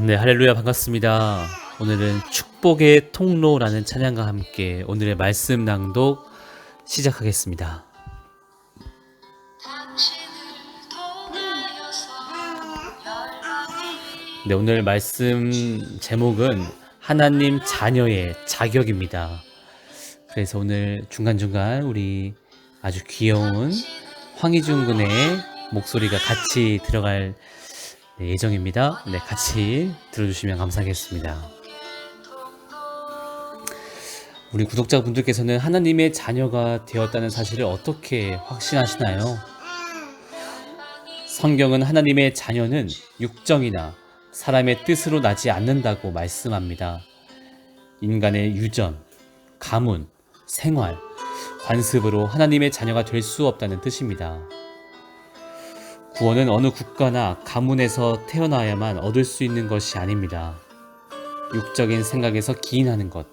네, 할렐루야 반갑습니다. 오늘은 축복의 통로라는 찬양과 함께 오늘의 말씀 낭독 시작하겠습니다. 네, 오늘 말씀 제목은 하나님 자녀의 자격입니다. 그래서 오늘 중간중간 우리 아주 귀여운 황희준 군의 목소리가 같이 들어갈 네, 예정입니다. 네, 같이 들어주시면 감사하겠습니다. 우리 구독자분들께서는 하나님의 자녀가 되었다는 사실을 어떻게 확신하시나요? 성경은 하나님의 자녀는 육정이나 사람의 뜻으로 나지 않는다고 말씀합니다. 인간의 유전, 가문, 생활, 관습으로 하나님의 자녀가 될 수 없다는 뜻입니다. 구원은 어느 국가나 가문에서 태어나야만 얻을 수 있는 것이 아닙니다. 육적인 생각에서 기인하는 것,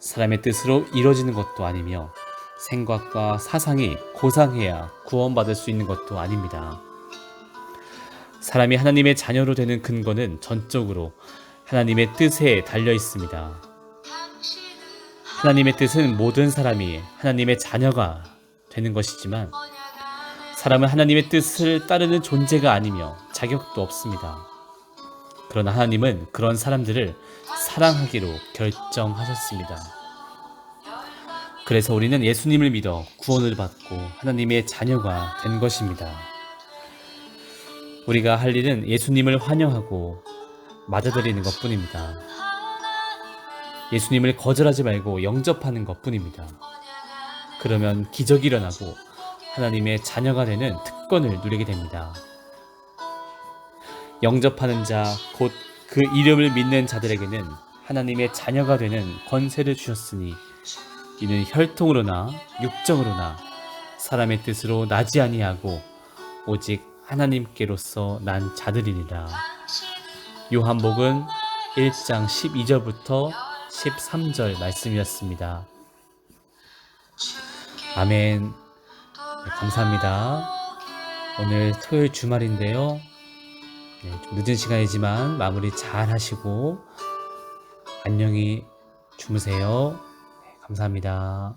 사람의 뜻으로 이뤄지는 것도 아니며 생각과 사상이 고상해야 구원받을 수 있는 것도 아닙니다. 사람이 하나님의 자녀로 되는 근거는 전적으로 하나님의 뜻에 달려 있습니다. 하나님의 뜻은 모든 사람이 하나님의 자녀가 되는 것이지만 사람은 하나님의 뜻을 따르는 존재가 아니며 자격도 없습니다. 그러나 하나님은 그런 사람들을 사랑하기로 결정하셨습니다. 그래서 우리는 예수님을 믿어 구원을 받고 하나님의 자녀가 된 것입니다. 우리가 할 일은 예수님을 환영하고 맞아들이는 것 뿐입니다. 예수님을 거절하지 말고 영접하는 것 뿐입니다. 그러면 기적이 일어나고 하나님의 자녀가 되는 특권을 누리게 됩니다. 영접하는 자, 곧 그 이름을 믿는 자들에게는 하나님의 자녀가 되는 권세를 주셨으니 이는 혈통으로나 육정으로나 사람의 뜻으로 나지 아니하고 오직 하나님께로서 난 자들이니라. 요한복음 1장 12절부터 13절 말씀이었습니다. 아멘. 네, 감사합니다. 오늘 토요일 주말인데요. 네, 좀 늦은 시간이지만 마무리 잘 하시고 안녕히 주무세요. 네, 감사합니다.